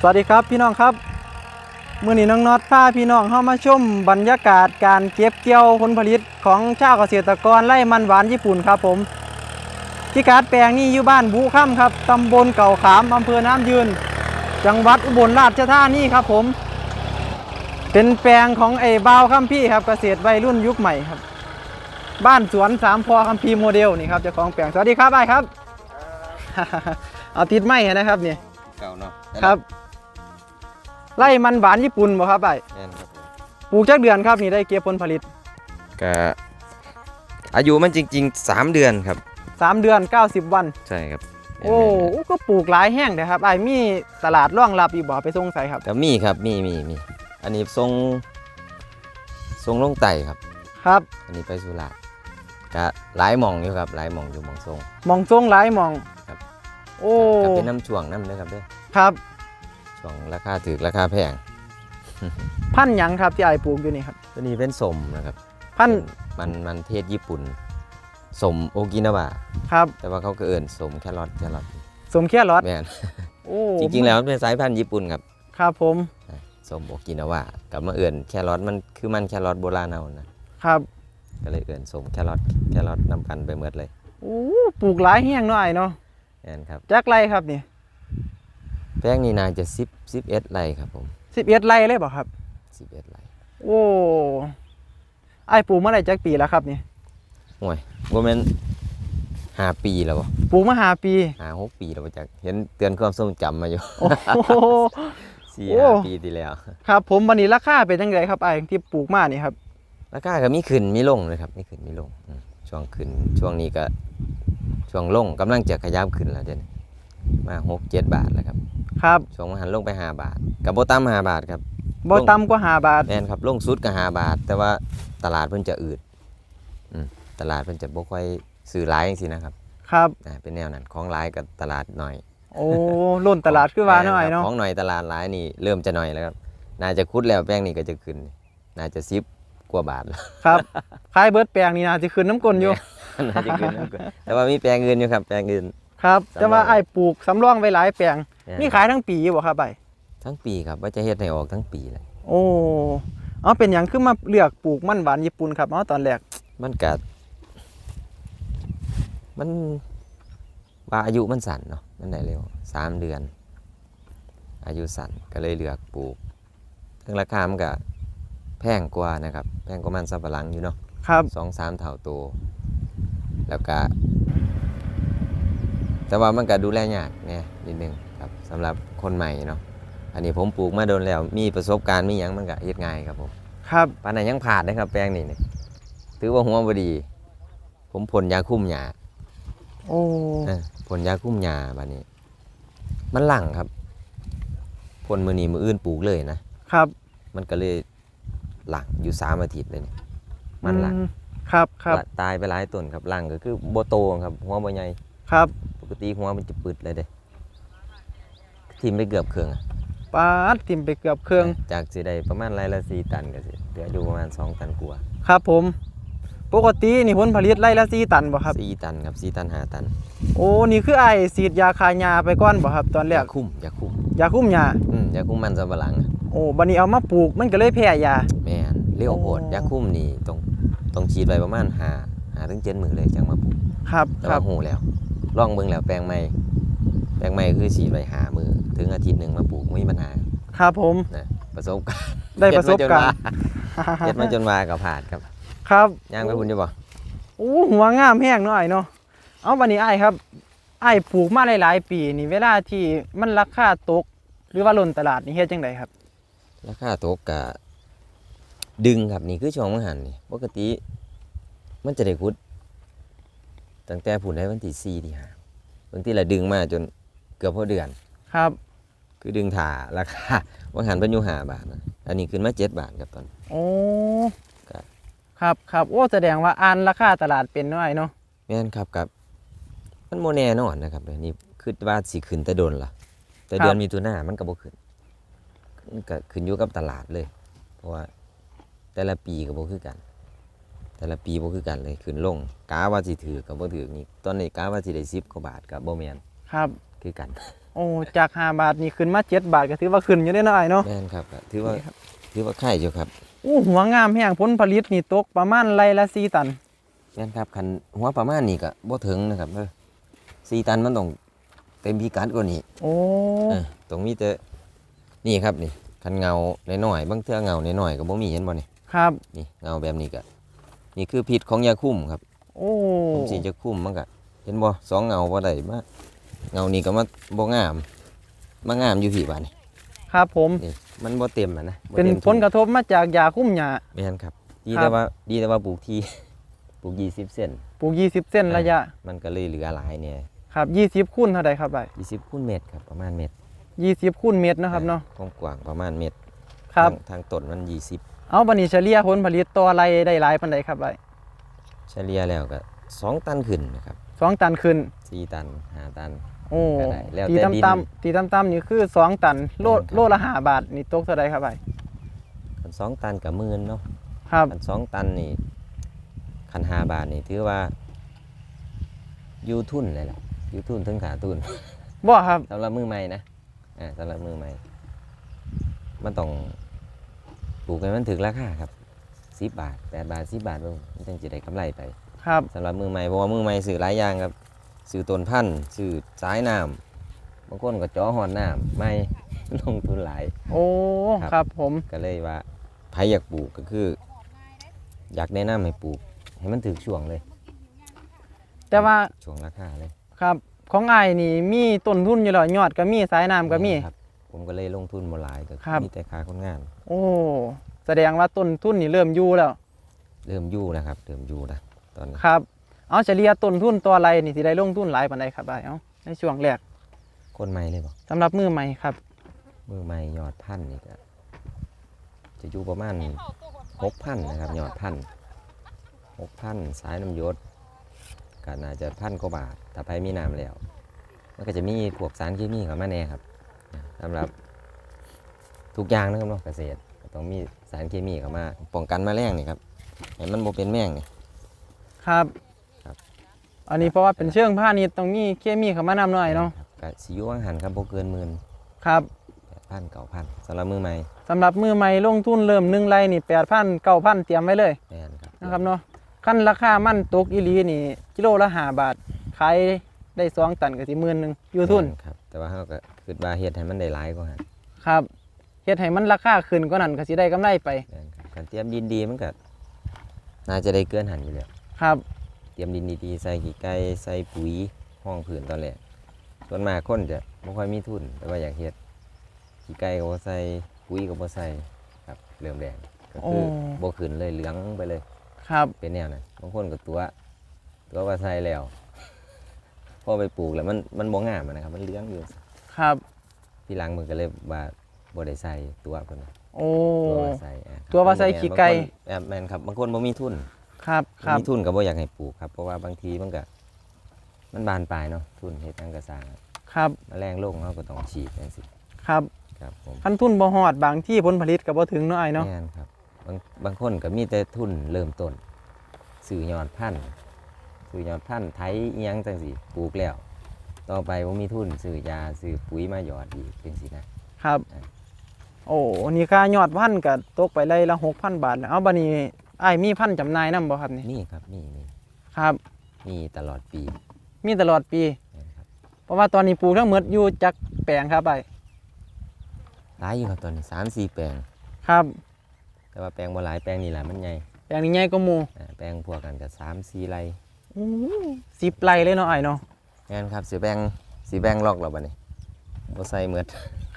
สวัสดีครับพี่น้องครับมื่อนี้น้องน็อตพาพี่น้องเข้ามาชมบรรยากาศการเก็บเกี่ยวผลผลิตของชาวเกษตรกรไร่มันหวานญี่ปุ่นครับผมที่การแปลงนี้อยู่บ้านบุค่ำครับตำบลเก่าขามอำเภอน้ำยืน จังหวัดอุบลราชธานีครับผม เป็นแปลงของไอ้บ่าวคัมพี่ครับเกษตรวัยรุ่นยุคใหม่ครับ บ้านสวนสามพอคัมพีร์โมเดลนี่ครับเจ้าของแปลงสวัสดีครับไอ้ครับ เอาติดไม้ให้นะครับเนี่ยเก่าเนาะครับ ไล่มันหวานญี่ปุ่นบ่ครับไอ้แม่นครับผมปลูกจักเดือนครับนี่ได้เก็บผลผลิต ก็อายุมันจริงๆ 3 เดือนครับ 3 เดือน 90 วัน ใช่ครับโอ้ก็ปลูกหลายแห้งเลยครับไอ้มีตลาดร่องรับอีกบ่ไปส่งใส่ครับ ก็มีครับมีมีมีอันนี้ทรงทรงลงไต่ครับ ครับ อันนี้ไปสุราษฎร์ก็หลายหมองอยู่ครับหลายหมองอยู่หมองทรงหมองทรงหลายหมองครับ โอ้ก็เป็นน้ำช่วงน้ำเด้อครับเด้อครับ ช่วงราคาถือราคาแพง พันธุ์หยังครับที่ไอ้ปลูกอยู่นี่ครับ ตัวนี้เป็นสมนะครับพันธุ์เป็นมันมันเทศญี่ปุ่น สมโอกินาวะครับแต่ว่าเขาก็เอิ่นสมแครอทแครอทสมเคียรอดแม่นโอ้จริงๆแล้วมันเป็นสายพันธุ์ญี่ปุ่นครับครับผมสมโอกินาวะกับมาเอื่นแครอทมันคือมันแครอทโบราณเอานะครับก็เลยเอื่นสมแครอทแครอทนำกันไปหมดเลยโอ้ปลูกหลายแห้งเนาะไอ้เนาะนั่นครับ จักไรครับนี่ แป้งนี่นาจะสิบสิบเอ็ดไร่ครับผม11ไร่เลยบ่ครับ สิบเอ็ดไร่โอ้ไอ้ปลูกมาได้จักปีแล้วครับนี่ห่วยโมเมนห้าปีแล้วบ่ปลูกมาหาปีห้าหกปีแล้วบ่จากเห็นเตือนความทรงจำมาอยู่ โอ้โห สี่โอ้ ห้าปีที่แล้วครับผมวันนี้ราคาเป็นยังไงครับไอ้ที่ปลูกมานี่ครับ ราคาก็มีขึ้นมีลงเลยครับมีขึ้นมีลงอืมช่วงขึ้นช่วงนี้ก็ ช่วงลงกำลังจะขยับขึ้นแล้วเดี๋ยวนี้ มาหกเจ็ดบาทแล้วครับครับช่วงมาหันลงไปห้าบาท กับโบตั้มห้าบาทครับบ่ต่ำกว่าหาบาทแม่นครับลงสุดก็ห้าบาท แต่ว่าตลาดเพิ่นจะอืดอืมตลาดเพิ่นจะบ่ค่อยซื้อหลายจังซี่นะครับครับ อ่าเป็นแนวนั้นของหลายกับตลาดหน่อยโอ้ล้นตลาดคือว่าหน่อยแม่เนาะครับของหน่อยตลาดหลายนี่เริ่มจะหน่อยแล้วครับน่าจะคุดแล้วแป้งนี่ก็จะขึ้น น่าจะซิบกว่าบาทแล้วครับขายเบิร์ดแปลงนี่นะจะขึ้นน้ำกลนอยู่น่าจะขึ้นแล้วก็แต่ว่ามีแปลงอื่นอยู่ครับแปลงอื่น ครับสำรองแต่ว่าไอ้ปลูกสำรองไว้หลายแปลงแม่นนี่ขายทั้งปีอยู่บ่ครับไอ้ทั้งปีครับว่าจะเฮ็ดให้ออกทั้งปีเลยโอ้เอาเป็นอย่างขึ้นมาเลือกปลูกมันหวานญี่ปุ่นครับเอาตอนแรกมันกัดมันว่าอายุมันสั้นเนาะมันได้เร็วสามเดือน อายุสั้นก็เลยเลือกปลูกทั้งราคามันก็แพงกว่านะครับ แพงกว่ามันสับปะหลังอยู่เนาะครับสองสามเท่าตัวแล้วก็ แต่ว่ามันก็ดูแลยากเนี่ยนิดนึงครับสำหรับคนใหม่เนาะอันนี้ผมปลูกมาโดนแล้ว มีประสบการณ์มีหยังมันก็เฮ็ดง่ายครับผมครับปานนั้นยังผ่านนะครับ แปลงนี่เนี่ยถือว่าหัวบดี ผมพ่นยาคุมหญ้าโอ้เออพ่นยาคุมหญ้าบัดนี้ มันหลังครับพ่นมือนี้มืออื่นปลูกเลยนะ ครับมันก็เลยหลังอยู่สามอาทิตย์เลยเนี่ยมันหลังอืครับครับละตายไปหลายต้นครับหลังก็คือโบโตครับหัวโบใหญ่ ครับปกติหัวมันจะปึดเลยเด้ทิมไปเกือบเครื่องอะปาดทิมไปเกือบเครื่องจากสิได้ประมาณไรละสี่ตันก็สิเหลืออยู่ประมาณสองตันกว่าครับผม ปกตินี่ผลผลิตไร่ละ4ตันบ่ครับสี่ตันครับสี่ตันห้าตัน โอ้นี่คือไอ้ฉีดยาคายาไปก่อนบ่ครับ ตอนแรยากคุมยาคุมยาคุ้มยาอืมยาคุมมันสำปะหลังอะโอ้บัดนี้เอามาปลูกมันก็เลยแพ้ยาแม่นเลี้ยวโหดโอ้ยาคุมนี่ต้องต้องฉีดไปประมาณหาหาถึงเจ็ดมือเลยจังมาปลูกครับแต่ครัว่าบหูแล้ว ลองเบิ่งแล้วแปลงใหม่ แปลงใหม่คือฉีดไปหามือ ถึงอาทิตย์หนึ่งมาปลูกไม่มีปัญหา ครับผมนะประสบการณ์ได้ประสบการณ์เฮ็ดมาจนว่ากับผ่านครับ ครับย่างไปคุณจะบอกโอ้หัวงามแห้งเนาะไอ้เนาะเอาวันนี้ไอ้ครับไอ้ปลูกมาหลายๆปีนี่เวลาที่มันราคาตก หรือว่าล้นตลาดนี่เฮ็ดจังไดครับ ราคาตกกะดึงครับนี่คือช่วงมังหันนี่ปกติ มันจะได้คุด ตั้งแต่ผุนได้วันที่สี่ที่ห้าบางทีละดึงมาจนเกือบพอเดือน ครับ คือดึงถ่าราคาวังหันเป็นอยู่ห้าบาทนะอันนี้ขึ้นมาเจ็ดบาทครับตอน โอ้ครับ ครับครับโอ้แสดงว่าอ่านราคาตลาดเป็นเนาะไอ้เนาะแม่นครับกับ มันโมแน่นอนนะครับเดี๋ยวนี้คือว่าสิขึ้นแต่โดนล่ะ แต่เดือนมีตัวหน้ามันก็บ่ขึ้นมันก็ขึ้นอยู่กับตลาดเลย เพราะว่าแต่ละปีก็บ่คือกัน แต่ละปีบ่คือกันเลยขึ้นลงกาว่าสิถือกับบ่ถือนี่ตอนนี้กาว่าสิได้10กว่าบาทกับบ่แม่นครับคือกัน โอ้โอ้จาก5บาทนี่ขึ้นมา7บาทก็ถือว่าขึ้นอยู่ได้อเนาะอ้ายเนาะแม่นครับก็ถือว่านี่ครับถือว่าไข่อยู่ครับอู้หัวงามแห้งผลผลิตนี่ตกประมาณไร่ละ4ตันแม่นครับคันหัวประมาณนี้ก็บ่ถึงนะครับเด้อสี่ตันมันต้องเต็มพิกัดกว่านี้โอ้เออตรงมีแต่นี่ครับนี่คันเงาน้อยๆบางเทื่อเงาน้อยๆก็บ่มีเห็นบ่นี่ครับนี่เงาแบบนี้ก็ นี่คือพิษของยาคุ้มครับโอ้ผมสิจะคุ้มมันก็เห็นบ่สองเงาบ่ได้มาเงานี่ก็มาบ่งามมางามอยู่พี่บาดนี่ครับผมนี่มันบ่เต็มอะนะบ่เป็นต็มผลกระทบมาจากยาคุ้มหญ้าแม่นครับ ดีครับแต่ว่าดีแต่ว่าปลูกที่ปลูก20เส้นปลูก 20 เส้นระยะ มันก็เลยเหลือหลายเนี่ยครับ20คูณเท่าใดครับอ้าย20คูณเมตรครับประมาณเมตร20คูณเมตรนะครับเนาะความกว้างประมาณเมตรครับ ทางทางต้นมัน20 เอาบัดนี้เฉลี่ยผลผลิตต่อไร่ได้หลายปานใดครับอ้ายเฉลี่ยแล้วก็2ตันขึ้นนะครับสองตันขึ้น4ตัน5ตันโอ้ก็ได้แล้วตีแต่ดิน ต่ำๆตีต่ำๆนี่คือ2ตันโลครับ โลละ5บาทนี่ตกเท่าใดครับไอ้คัน2ตันก็หมื่นเนาะครับคัน2ตันนี่คัน5บาทนี่ถือว่าอยู่ทุนเลยล่ะอยู่ทุนถึงขาทุน บ่ครับสำหรับมือใหม่นะอ่าสำหรับมือใหม่ มันต้อง ปลูกให้มันถึงราคาครับสิบบาทแปดบาทสิบบาทเบิ่งมันจึงจะได้กำไรไปครับสำหรับมือใหม่เพราะว่ามือใหม่สื่อหลายอย่างครับสื่อต้นพันธุ์สื่อสายน้ำบางคนก็เจ่อหอนน้ำไม่ลงทุนหลาย โอ้ครับ ครับผมก็เลยว่าใครอยากปลูกก็คือ อยากแนะนำให้ปลูก ให้มันถึงช่วงเลย แต่ว่าช่วงราคาเลยครับ ของไอ้ายนี่มีต้นทุนอยู่แล้วยอดก็มีสายน้ำก็มี ครับ ผมก็เลยลงทุนบ่หลายก็ครับ มีแต่ค่าคนงาน โอ้ แสดงว่าต้นทุนนี่เริ่มอยู่แล้ว เริ่มอยู่นะครับเริ่มอยู่นะตอนนี้ครับ เอาเฉลี่ยต้นทุนต่อไรนี่สิได้ลงทุนหลายปานใดครับไอ้ายเอาในช่วงแรกคนใหม่เลยบอกสำหรับมือใหม่ครับ มือใหม่ยอดพันธุ์นี่ก็จะอยู่ประมาณหกพันนะครับยอดพันหกพันสายน้ำยศก็น่าจะพันกว่าบาทถ้าไปมีน้ำแล้วมันก็จะมีพวกสารเคมีเข้ามาแน่ครับ สำหรับทุกอย่างนะครับเนาะเกษตรก็ต้องมีสารเคมีเข้ามาป้องกันแมลงนี่ครับให้มันบ่เป็นแมงนี่ ครับ ครับ อันนี้เพราะว่าเป็นเชิงพาณิชย์ต้องมีเคมีเข้ามานำหน่อยเนาะครับก็สิอยู่อาหารครับบ่เกินหมื่นครับแปดพันเก้าพันสำหรับมือใหม่สำหรับมือใหม่ลงทุนเริ่มหนึ่งไรนี่แปดพันเก้าพันเตรียมไว้เลยแม่นครับนะครับเนาะขั้นราคามันตกอีหลีนี่กิโลละห้าบาทขายได้สองตันก็สิหมื่นหนึ่งอยู่ทุนแม่ครับแต่ว่าเขาก็ คิดว่าเฮ็ดให้มันได้หลายกว่าหันครับเฮ็ดให้มันราคาขึ้นก็นั่นก็สิได้กำไรไปแม่นครับการเตรียมดินดีมันก็น่าจะได้เกินหันอยู่แล้ว ครับ เตรียมดินดีๆใส่ขี้ไก่ใส่ปุ๋ยห้องผืนตอนแรกส่วนมากคนจะไม่ค่อยมีทุน แต่ว่าอยากเฮ็ดขี้ไก่ก็บ่ใส่ปุ๋ยก็บ่ใส่ครับเริ่มแรงก็คือโอ้ บ่ขึ้นเลยเหลืองไปเลย ครับ เป็นแนวนั้นบางคนก็ตัวตัวว่าใส่แล้วพอไปปลูกแล้วมันมันบ่งามอะนะครับ มันเหลืองอยู่ ครับ ที่หลังมันก็เลยว่าบ่ได้ใส่ตัวเพิ่นน่ะโอ้ ตัวว่าใส่อะครับตัวว่าใส่ขี้ไก่ บางคนแอบแม่นครับบางคนบ่มีทุนครับครับ มีทุนก็บ่อยากให้ปลูกครับ เพราะว่าบางทีมันก็มันบานปลายเนาะทุนเฮ็ดหยังก็สร้างครับแมลงลงเขาก็ต้องฉีดจังซี่ครับครับผมขั้นทุนบ่ฮอดบางที่ผลผลิตก็บ่ถึงเนาะไอ้เนาะ แม่นครับบางบางคนก็มีแต่ทุนเริ่มต้นซื้อยอดพันธุ์ซื้อยอดพันธุ์ไถอิหยังจังซี่ปลูกแล้ว ต่อไปบ่มีทุนซื้อยาซื้อปุ๋ยมาหยอดอีกจังซี่นะครับ โอ้นี่ค่ายอดพันธุ์ก็ตกไปไร่ละ6,000บาทแล้วเอาบัดนี้ไอ้ายมีพันธุ์จำหน่ายนํบ่ครับนี่นี่ครับนี่นี่ครับมีตลอดปีมีตลอดปี นะครับเพราะว่าตอนนี้ปลูกทั้งหมดอยู่จักแปลงครับไอ้หลายอยู่ครับตอนนี้สามสี่แปลง ครับ แต่ว่าแปลงบ่หลายแปลงนี่แหละมันใหญ่แปลงนี้ใหญ่กว่าหมู่อ่าแปลงพวกกันก็สามสี่ไร่สิบไร่เลยเนาะไอ้เนาะ งานครับสีแบงสีแบงลอกเราบัดนี้บ่ใส่เหมือด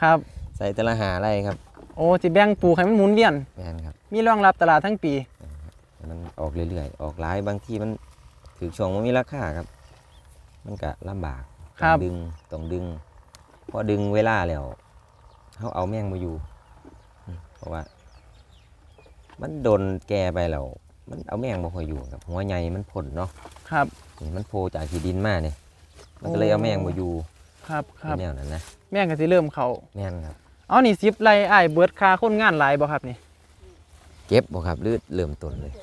ครับ ใส่แต่ละหาไร่ครับโอ้สิแบ่งปลูกให้มันหมุนเวียนงานครับมีรองรับตลาดทั้งปี ให้มันออกเรื่อยๆ ออกหลายบางทีมันถือช่วงมันมีราคาครับ มันก็ลำบากครัต้อบ งดึงต้องดึงพอดึงเวลาแล้วเขาเอาแม่งมาอยู่อืมเพราะว่า มันโดนแก่ไปแล้วมันเอาแม่งมาคอยอยู่ครับหัวใหญ่มันผลเนาะ ครับ นี่มันโผล่จากที่ดินมาเนี่ย มันก็เลยเอาแม่งมาอยู่ครับคเป็รับนแนวนั้นนะแม่งก็สิเริ่มเขาแม่นครับเอานี่สิบไร่ไอ้ายเบิดค่าคนงานหลายบ่ครับนี่เก็บบ่ครับหรือเริ่มต้นเลย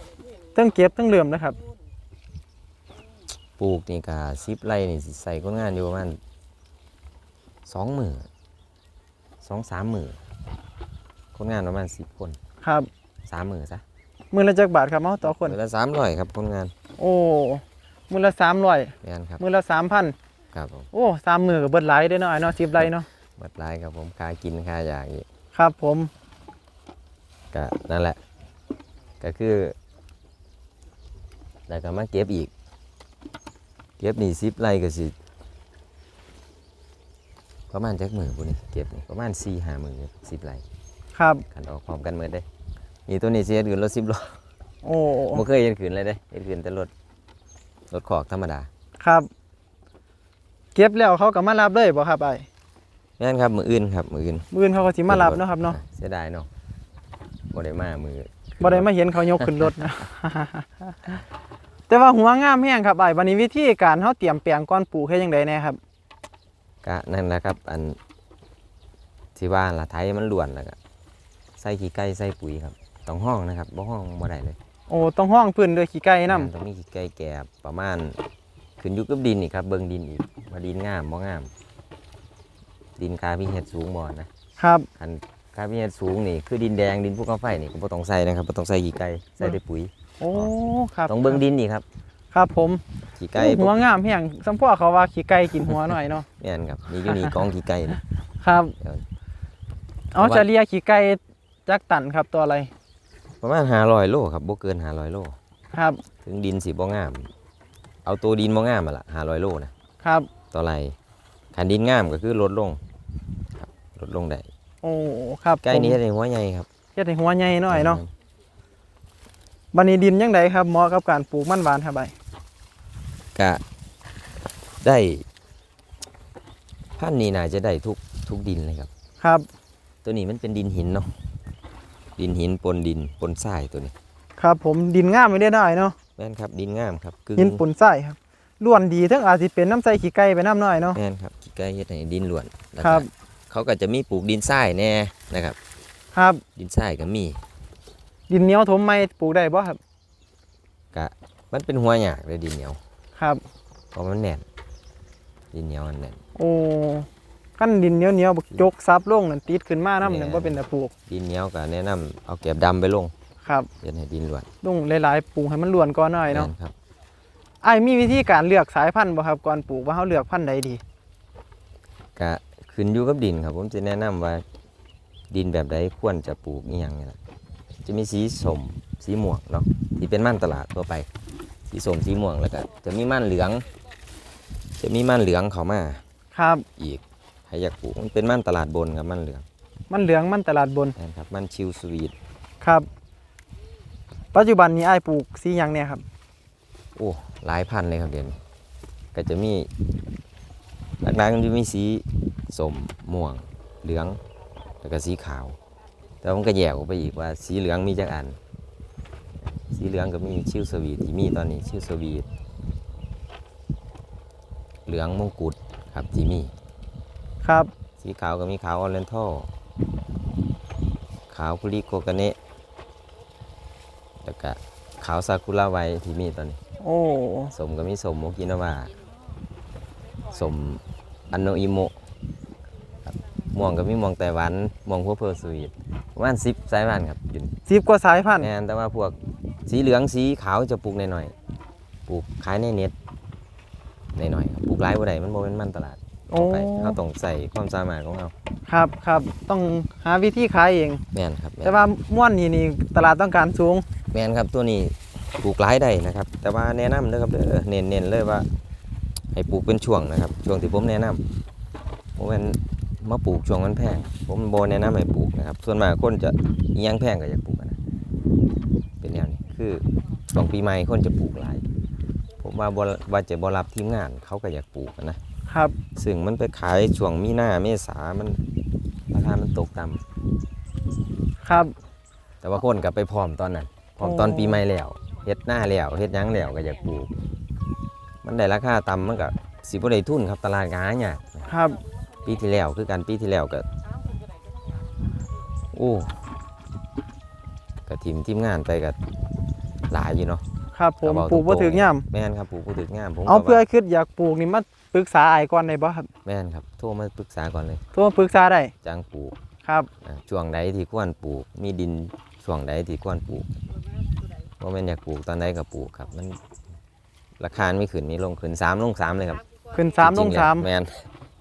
ทั้งเก็บทั้งเลื่อมนะครับปลูกนี่ก็สิบไร่นี่สิใส่คนงานอยู่ประมาณสองมือสองสามมือคนงานประมาณสิบคนครับสามมือซะมือละจักบาทครับเฮาต่อคนมือละสามร้อยครับคนงาน โอ้ มือละ300แม่นครับมือละ3,000ครับผมโอ้สามมือก็เบิดหลายเด้อเนาะไอ้เนาะ10ไรเนาะบัดรายครับผมค่ากินค่าอย่างอีกครับผมก็นั่นแหละ ก็คือแล้วก็มาเก็บอีก เก็บนี่สิบไรก็สิประมาณจักมือพวกนี้เก็บนี่ประมาณสี่ห้ามือสิบไรครับขันออกพร้อมกันเมื่อได้นี่ตัวนี้เสียขืนรถสิบล้อโอ้ บ่เคยเห็นขืนเลยเด้เห็นขืนแต่รถ รถขอกธรรมดา ครับ เก็บแล้วเขาก็มารับเลยบ่ครับไอ้แม่นครับมืออื่นครับมืออื่นมื้ออื่นเขาก็สิมารับเนาะครับเนาะเสียดายเนาะบ่ได้มามือบ่ได้มาเห็นเขายกขึ้นรถนะ แต่ว่าหัวงามแฮงครับไอ้บัดนี้วิธีการเฮาเตรียมแปลงก่อนปลูกเฮ็ดจังไดแน่ครับก็นั่นแหละครับ อันที่ว่าละไทยมันล้วนแล้วก็ใส่ขี้ไก่ใส่ปุ๋ยครับต้องห้องนะครับบ่ห้องบ่ได้เลย โอ้ต้องห้องพื้นด้วยขี้ไก่นํต้องมีขี้ไก่แก่ประมาณขึ้นอยู่กับดินอีกครับ เบิ่งดินอีกว่าดินงามบ่งาม ดินคาพิเฮ็ดสูงบ่นะครับคันคาพิเฮ็ดสูงนี่คือดินแดงดินภูเขาไฟนี่ก็บ่ต้องใส่นะครับบ่ต้องใส่ขี้ไก่ใส่แต่ปุ๋ยโอ้ครับต้องเบิ่งดินนี่ครับ ครับผมขี้ไก่หัวงามแฮงสัมพ่อเขาว่าขี้ไก่กินหัวหน่อยเนาะแม่นครับนี่อยู่นี่กองขี้ไก่นี่ครับเดี๋ยวเอาเฉลี่ยขี้ไก่จักตันครับตัวอะไร ประมาณ500โลครับบ่เกิน500โล ครับ ถึงดินสิบ่งาม เอาตัวดินบ่งามมาละ500โลนะครับ ต่อไรคันดินงามก็คือลดลงครับลดลงได้โอ้ครับใกล้นี้ผมในหัวใหญ่ครับเฮ็ดให้หัวใหญ่หน่อยเนาะบัดนี้ดินจังไดครับเหมาะกับการปลูกมันหวานครับไอ้ก็ได้พันธุ์นี้น่าจะได้ทุกทุกดินเลยครับ ครับ ตัวนี้มันเป็นดินหินเนาะ ดินหินปนดินปนทรายตัวนี้ ครับผมดินงามไม่ได้ได้เนาะแม่นครับดินงามครับกึ่งหินปุ่นทรายครับล้วนดีทั้งอาจสิเป็นน้ำใสขี้ไก่ไปน้ำน้อยเนาะแม่นครับขี้ไก่เฮ็ดให้ดินล้วนแล้วคก็รับเขาก็จะมีปลูกดินทรายแน่นะครับ ครับดินทรายก็มี ดินเหนียวถมไม่ปลูกได้บ่ครับก็มันเป็นหัวหยากเลยดินเหนียว ครับเพราะมันแน่นดินเหนียวมันแน่นโอ้ ขั้นดินเหนียวเหนียวบักจกซับลงนั่นติดขึ้นมาน้ำแม่นั่นบ่เป็นแต่ปลูกดินเหนียวก็แนะนำเอาแกบดำไปลงครับเฮ็ดให้ดินล้วนลงหลายๆปลูกให้มันล้วนก่อนหน่อยเนาะแม่ครับไอ้ายมีวิธีการเลือกสายพันธุ์บ่ครับก่อนปลูกว่าเฮาเลือกพันธุ์ใดดีก็ขึ้นอยู่กับดินครับ ผมจะแนะนำว่าดินแบบใดควรจะปลูกอีหยังนี่แหละจะมีสีส้มสีม่วงเนาะที่เป็นม่านตลาดทั่วไป สีส้มสีม่วงแล้วก็จะมีม่านเหลือง จะมีม่านเหลืองเข้ามาครับอีก ใครอยากปลูกมันเป็นม่านตลาดบนครับม่านเหลืองมันเหลืองมันตลาดบนนะครับม่านชิวสวีทครับ ปัจจุบันนี้ไอ้ายปลูกสีหยังเนี่ยครับ โอ้หลายพันเลยครับเดี๋ยวนี้ก็จะมีหลักๆมันจะมีสีส้มม่วงเหลืองแล้วก็สีขาว แต่ผมก็แยกออกไปอีกว่า สีเหลืองมีจักอัน สีเหลืองก็มีชิวสวีทที่มีตอนนี้ชิวสวีทเหลืองมงกุฎครับที่มี ครับ สีขาวก็มีขาวออเรนทัลขาวคุริโกกะเนะแล้วก็ขาวซากุระไวที่มีตอนนี้ โอ้สมก็มีสมโมกินาวาสมอันโนอิโมะครับม่วงก็มีม่วงไต้หวันม่วงหัวเพอร์สวีทประมาณสิบสายพันธุ์ครับอยู่สิบกว่าสายพันธุ์แน่นแต่ว่าพวกสีเหลืองสีขาวจะปลูกหน่อยๆปลูกขายในเน็ตหน่อยๆครับปลูกหลายบ่ได้มันบ่เป็นมันตลาด โอ้ไปเขาต้องใส่ความสามารถของเราครับครับต้องหาวิธีขายเอง แม่นครับม่นแต่ว่าม่วนนี่นี่ตลาดต้องการสูง แม่นครับตัวนี้ปลูกหลายได้นะครับ แต่ว่าแนะนำเด้อครับเด้อเน้นๆเลยว่า ให้ปลูกเป็นช่วงนะครับ ช่วงที่ผมแนะนำผมเป็นมาปลูกช่วงมันแพงผมโบแนะนำให้ปลูกนะครับ ส่วนมากคนจะอิหยังแพงก็อยากปลูกอะนะเป็นแนวนี้คือช่วงปีใหม่คนจะปลูกหลาย ผมว่าบ่ว่าจะบ่รับทีมงานเขาก็อยากปลูกอะนะ ครับซึ่งมันไปขายช่วงมีนาเมษามันราคามันตกต่ำครับแต่ว่าคนก็ไปพร้อมตอนนั้นพร้อมโอ้ตอนปีใหม่แล้วเฮ็ดหน้าแล้วเฮ็ดหยังแล้วก็อยากปลูก มันได้ราคาต่ำมันก็สิบ่ได้ทุนครับตลาดก็หายากครับ ปีที่แล้วคือกันปีที่แล้วก็โอ้ก็ทีมทีมงานไปก็หลายอยู่เนาะครับผมกระเป๋าปลูกบ่ตรงๆถึงย่ํแม่นครับปลูกผู้ถึกงามผมเอาก็เพื่อว่า คิดอยากปลูกนี่มา ปรึกษาไอ้ายก่อนได้บ่ครับแม่นครับโทรมาปรึกษาก่อนเลยโทรมาปรึกษาได้จังปลูกครับ อ่าช่วงใดที่ควรปลูก มีดินช่วงใดที่ควรปลูกว่าแม่นอยากปลูกตอนใดก็ปลูกครับ มันราคาไม่ขึ้นมีลงขึ้นสามลงสามเลยครับขึ้นสามลงจริๆสามแม่น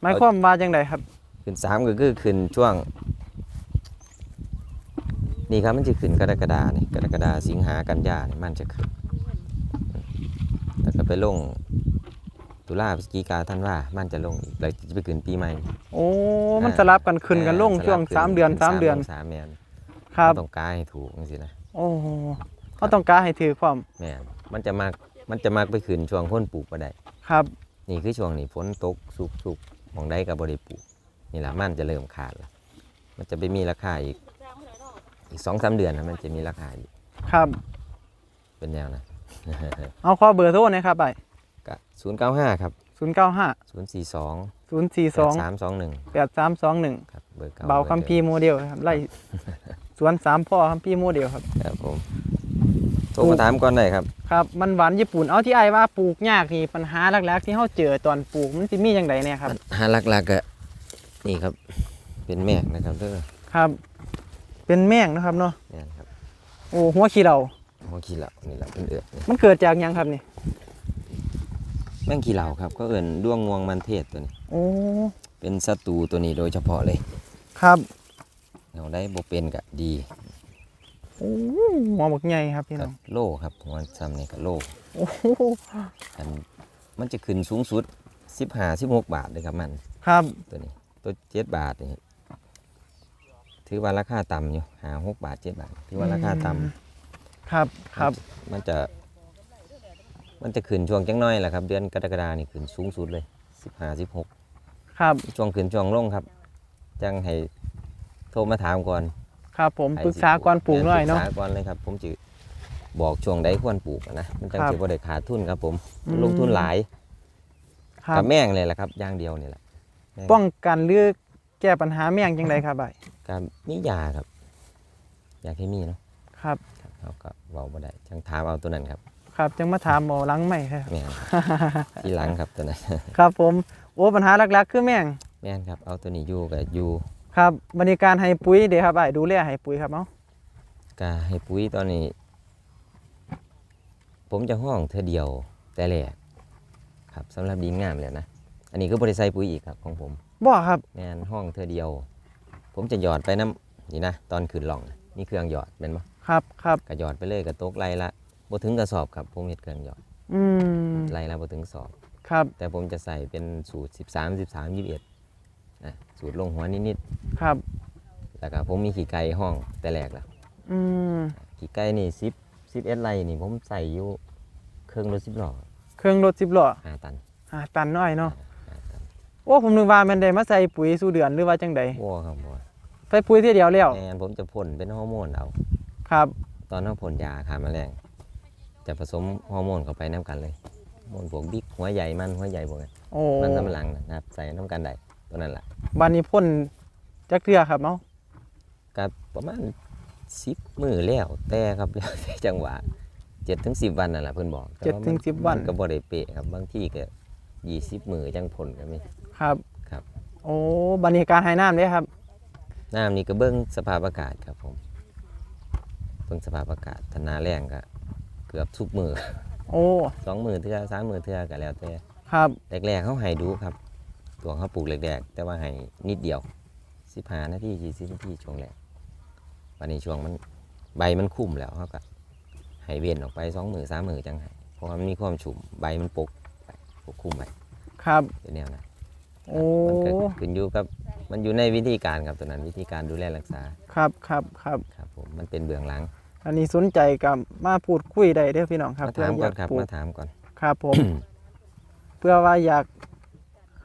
หมายความว่าจังไดครับ ขึ้นสามก็คือขึ้นช่วง นี่ครับมันจะขึ้นกรกฎานี่กรกฎาสิงหากันยานี่มันจะขึ้นแล้วก็ไปลง ตุลาพฤศจิกาธันวามันจะลงอีกแล้วจะไปขึ้นปีใหม่โอ้ มันสลับกันขึ้นกันลงอ่าช่วงสลับขึ้สามเดือนขึ้สามเดือนลงสามแมนครับต้องกายให้ถูกจังซี่นะโอ้เขาต้องการให้ถือความแม่นมันจะมากมันจะมากไปขึ้นช่วงพ้นปลูกบ่ได้ครับ นี่คือช่วงนี้ฝนตกสุกสุกๆหมองใดก็บ่ได้ปลูกนี่ล่ะมันจะเริ่มขาดแล้วมันจะไปมีราคาอีกอีกสองสามเดือนนะมันจะมีราคาอีกครับ เป็นแนวนะ เอาขอเบอร์โทรหนะครับไป ก็ศูนย์เก้าห้าครับศูนย์เก้าห้าศูนย์สี่สองศูนย์สี่สองสามสองหนึ่งแปดสามสองหนึ่งครับเบอร์เก่าเบาคัมพีร์โมเดลครับไล่สวนสามพ่อคัมพีร์โมเดลครับครับผมโทรมาถามก่อนได้ครับครับมันหวานญี่ปุ่นเอาที่ไอ้ายว่าปลูกยากนี่ปัญหาหลักๆ ที่เขาเจอตอนปลูกมันสิมีอย่างไรเนี่ยครับหาหลักๆก็นี่ครับ เป็นแม่นะครับเด้อครับ เป็นแม่งนะครับเนาะแม่นครับโอ้หัวขี้เราหัวขี้เหล่านี่แหละเป็นเอือกนี่มันเกิดจากหยังครับนี่ แม่งขี้เหล่าครับ ก็เอิ่นด้วงงวงมันเทศตัวนี้ โอ้เป็นศัตรูตัวนี้โดยเฉพาะเลยครับเราได้บ่เป็นก็ดีโอ้หัวบักใหญ่ครับพี่กัน้องโลครับหัวซ้ำนี่ก็โลโอ้โหอันมันจะขึ้นสูงสุด15 16 บาทเลยครับมัน ครับตัวนี้ตัว7บาทนี่ถือว่าราคาต่ำอยู่หา6บาท7บาทถือว่าราคาต่ำครับครับมันจะ มันจะขึ้นช่วงจังน้อยแหละครับ เดือนกรกฎานี่ขึ้นสูงสุดเลยสิบห้าสิบหกครับ ช่วงขึ้นช่วงลงครับ จังให้โทรมาถามก่อนครับผมใครปรึกษาก่อนปลูกหน่อยเนาะปรึกษก่อนเลยครับผมจะบอกช่วงใดควรปลูกอะนะมันจังครับจะบ่ได้ขาดทุนครับผมอืมลงทุนหลายครักับบแม่งเลยแหละครับอย่างเดียวนี่แหละแม่งป้องกันหรือแก้ปัญหาแม่งจังไดครับไอ้กับมียาครับยาเคมีเนาะครับครับเราก็เว้าบ่ได้จังถามเอาตัวนั้นครับ ครับจังมาถามหมอหลังใหม่ครับแม่นที่หลังครับตัวนั้นครับผมโอ้ปัญหาหลักๆ คือแม่งแม่นครับเอาตัวนี้อยู่กับอยู่ครับบริการให้ปุ๋ยเดี๋ยวครับไอ้ดูแลให้ปุ๋ยครับเนาะก็ให้ปุ๋ยตอนนี้ ผมจะห้องเธอเดียวแต่แรกครับสำหรับดินงามเลยนะ อันนี้ก็บริใส่ปุ๋ยอีกครับของผม บ่ครับแมนห้องเธอเดียว ผมจะหยอดไปน้ำนี่นะ ตอนขึ้นหล่องน่ะนี่เครื่องหยอดเป็นปะครับครับก็หยอดไปเลยกับตกไรละ บ่ถึงกระสอบครับผมเห็ดเครื่องหยอดอืมไรละบ่ถึงสอบ ครับ แต่ผมจะใส่เป็นสูตร 13 13 21นะสูตรลงหัวนิดครับ ๆแล้วก็ผมมีขี่ไก่ห้องแต่แรกแล้วอืม ขี่ไก่นี่10 11ไรนี่ผมใส่อยู่เครื่องรถ10ล้อเครื่องรถสิบล้อห้าตันหาตันน้อยเนาะ ห้าตันโอ้ ผมนึกว่าแมันได้มาใส่ปุ๋ยสู่เดือนหรือว่าจังใดวัวครับวัวใส่ปุ๋ยทีเดียวแล้ว แมนผมจะพ่นเป็นฮอร์โมนเอา ครับ ตอนนั้นพ่นยาฆ่าแมลง จะผสมฮอร์โมนเข้าไปน้ำกันเลยฮอร์โมนพวกบิ๊กหัวใหญ่มันหัวใหญ่พวกนั้นโอ้มันสำปะหลังนะครับใส่น้ำกันได้ตัวนั้นแหละบานนี้พ่นจักเทื่อครับเนาะกับประมาณสิบมือแล้วแต่ครับแล้วแต่จังหวะเจ็ดถึงสิบวันนั่นแหละเพิ่นบอกแต่เจ็ดว่าถึงสิบวันมัก็บ่ได้เป๊ะครับบางที่ก็ยี่สิบมือจังผลก็มีครับครับ โอ้บานนี้การให้น้ำเด้ครับน้ำนี่ก็เบิ้งสภาพอากาศครับผมเบิ้งสภาพอากาศถ้าหนาแรงก็ เกือบทุกมือโอ้สองมือเทื่อสามมือเทื่อก็แล้วแต่ครับแรกๆเขาให้ดูครับ ตัวเขาปลูกแรกๆแต่ว่าให้นิดเดียวสิบห้านาทียี่สิบนาทีช่วงแรกวันนี้ช่วงมันใบมันคุ้มแล้วเขาก็ให้เวียนออกไปสองมือสามมือจังไห้เพราะว่ามันมีความชุ่มใบมันปกไปปกคลุมไปครับเป็นแนวนั้นโอ้มันก็ขึ้นอยู่กับมันอยู่ในวิธีการครับตัวนั้นวิธีการดูแลรักษาครับครับครับครับผมมันเป็นเบื้องหลัง อันนี้สนใจกับมาพูดคุยได้เด้อพี่น้องครับมาถามก่อนครับเพื่ออยากปลูมาถามก่อน ครับผม เพื่อว่าอยาก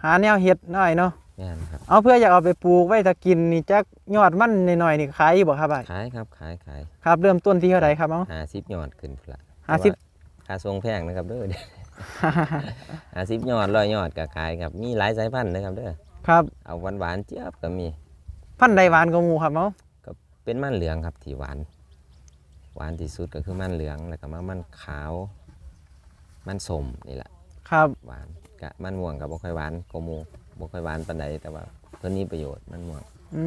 หาแนวเห็ดหน่อยเนาะนี่นครับ เอาเพื่ออยากเอาไปปลูกไว้ถ้ากินนี่จักยอดมันหน่อยๆนี่ขายอยู่บ่ครับอ้ายขายครับ ขายขายครับ เริ่มต้นที่เท่าไหร่ครับเอ้า หาซิปยอดขึ้นพุ่นละห้าสิบ แต่ว่ค่าทรงแพงนะครับเด้อ หาซิปยอดร้อยยอดก็ขายครับ มีหลายสายพันธุ์นะครับเด้อ ครับเอาหวานหวานๆเจี๊ยบก็มี พันธุ์ใดหวานกว่าหมูครับเอ้า เป็นมันเหลืองครับที่หวาน หวานที่สุดก็คือมันเหลืองแล้วก็มามันขาว มันสมนี่แหละครับ หวานกะมันม่วงกับบ่ค่อยหวานกว่าหมูบ่ค่อยหวานปานใดแต่ว่าเพิ่นมีประโยชน์มันม่วงอื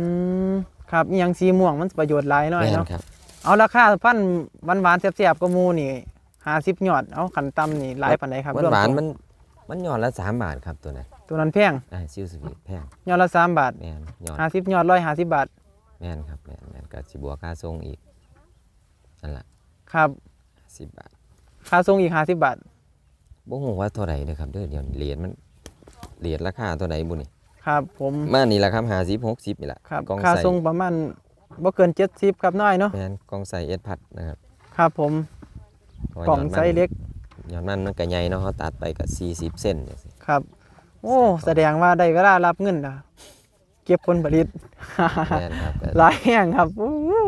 มครับอีหยังสีม่วงมันประโยชน์หลายหน่อยแม่นเนาะครับเอาราคาพันหวานหวานๆแซ่บๆก็มูนี่ห้าสิบยอดเอาขันต่ำนี่หลายปานใดครับหวานรวมหวานส่งมันมันยอดละ3บาทครับตัวนั้นตัวนั้นแพงได้ซิลสวีทแพงยอดละสามบาทแม่นยอดห้าสิบยอดร้อยห้าสิบบาท แม่นครับแม่นแม่นก็สิบวกค่าส่งอีก นั่นล่ะครับ10บาท ค่าส่งอีกห้าสิบบาทบ่ฮู้ว่าเท่าไหร่เด้อครับเด้อเดี๋ยวนี้เหรียญมันเหรียญราคาเท่าไหร่บุนี่ครับ ผมมานี่ล่ะครับ50 60นี่ล่ะครับกล่องค่าใส่ส่งประมาณบ่เกินเจ็ดสิบครับน้อยเนาะแม่นกล่องใส่เอ็ดพัดนะครับครับ ผมเพราะว่ากล่องยดมันไซส์เล็กยอดมันมันก็ใหญ่เนาะเขาตัดไปก็40เส้นจังซี่ครับ โอ้แสดงว่าได้เวลารับเงินแล้วเก็บผลผลิตแม่นครับก็หลายแห่งครับอู้หู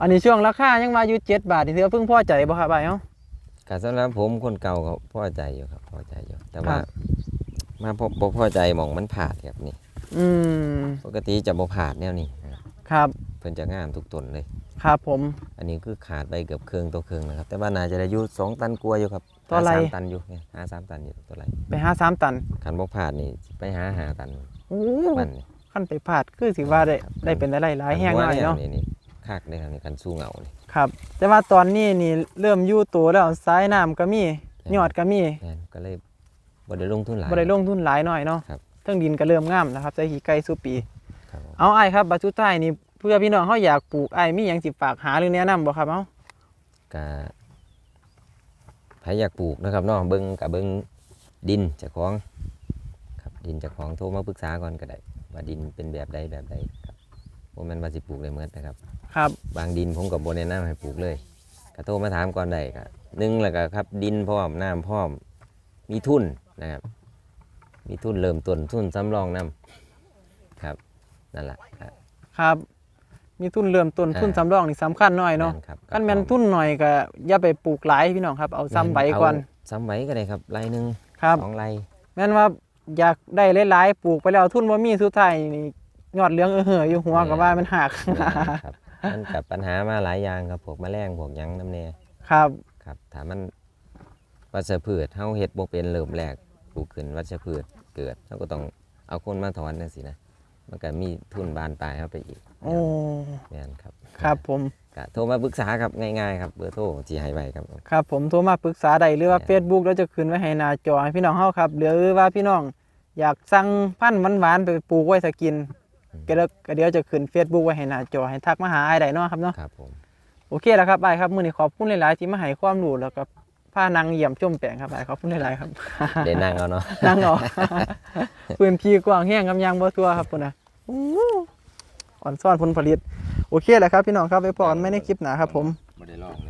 อันนี้ช่วงราคายังมาอยู่เจ็ดบาทนี่ถือว่าเพิ่งพอใจบ่ครับไอ้ายเนาะก็สำหรับผมคนเก่าก็พอใจอยู่ครับพอใจอยู่ แต่ว่าครับ มาพบบ่พอใจหมองมันผาดครับนี่ อืมปกติจะบ่ผาดแนวนี้นะครับครับเพิ่นจะงามทุกต้นเลย ครับผม อันนี้คือขาดไปเกือบครึ่งตัวครึ่งนะครับ แต่ว่าน่าจะได้อยู่2ตันกว่าอยู่ครับตัวไร หาสามตันอยู่เนี่ยหาสามตันอยู่ตัวไรไปหาสามตันคันบ่ผาดนี่ไปหาหาตันโอ้มันนี่ขั้นไปพลาดคือสิว่าได้ครับได้เป็นอะไรหลายแห่งหน่อยเนาะนี่นี่ คักเลยครับนี่คันสู้เหงานี่ ครับ แต่ว่าตอนนี้นี่เริ่มอยู่ตัวแล้วสายน้ำก็มียอดก็มีแม่นก็เลยบ่ได้ลงทุนหลาย บ่ได้ลงทุนหลายหน่อยเนาะครับ เทั้งดินก็เริ่มงามนะครับใส่ขี้ไก่สู่ปี ครับผมเอาไอ้ายครับบัดสุดท้ายนี่เพื่อพี่น้องเขาอยากปลูกไอ้ายมีหยังสิฝากหาหรือแนะนำบ่ครับเอ้า ก็ใครอยากปลูกนะครับเนาะเบิ่งกับเบิ่งดินเจ้าของ ครับดินเจ้าของโทรมาปรึกษาก่อนก็ได้ว่าดินเป็นแบบใดแบบใด ครับบ่แม่นว่าสิปลูกได้เหมือนนะครับ ครับ บางดินผมก็บ่แนะนำให้ปลูกเลยก็โทรมาถามก่อนได้ก็หนึ่งแล้วก็ครับ ดินพร้อมน้ำพร้อม มีทุนนะครับ มีทุนเริ่มต้นทุนสำรองนํครับนั่นแหละครับ ครับ มีทุนเริ่มต้นอ่าทุนสำรองนี่สำคัญหน่อยเนาะแม่ครับคันแม่นทุนหน่อยก็อย่าไปปลูกหลายพี่น้องครับเอาซ้ำใบก่อนเาซ้ำใบก็ได้ครับไรหนึ่งครับสองไรแม่นว่าอยากได้หลายๆปลูกไปแล้วทุนบ่มีสุดท้ายนี่ ยอดเหลืองเออเหออยู่หัวก็ว่ามันหักครับมันกับปัญหามาหลายอย่างครับพวกแมลงพวกหยังน้ำเนครับ ครับถ้ามันวัชพืชเฮาเฮ็ดบ่เป็นเริ่มแรกปลูกขึ้นวัชพืชเกิดเราก็ต้องเอาคนมาถอนจังซี่นะมันก็มีทุนบานปลายเข้าไปอีกโอ้แม่นครับครับผมก็โทรมาปรึกษาครับง่ายๆครับเบอร์โทรที่ให้ไว้ครับ ครับผมโทรมาปรึกษาได้หรือว่าแม่น Facebook เราจะขึ้นไว้ให้หน้าจอให้พี่น้องเฮาครับหรือว่าพี่น้องอยากสั่งพันธุ์หวานๆไปปลูกไว้สกิน ก็เดี๋ยวก็เดี๋ยวจะขึ้น Facebook ไว้ให้หน้าจอให้ทักมาหาอ้ายได้เนาะครับเนาะครับผมโอเคแล้วครับอ้ายครับมื้อนี้ขอบคุณหลายๆที่มาให้ความรู้แล้วก็พานังเยี่ยมชมแปลงครับอ้ายขอบคุณหลายๆครับเดี๋ยวนั่งเอาเนาะ นั่งเออก พื้นที่กว้างแห้งครับยางบ่ทั่วครับพุ่นน่ะอู้อ่อนซ่อนผลผลิต โอเคแหละครับพี่น้องครับไปพอกันไม่ในคลิปหนาครับผมบ่ได้ลองเลย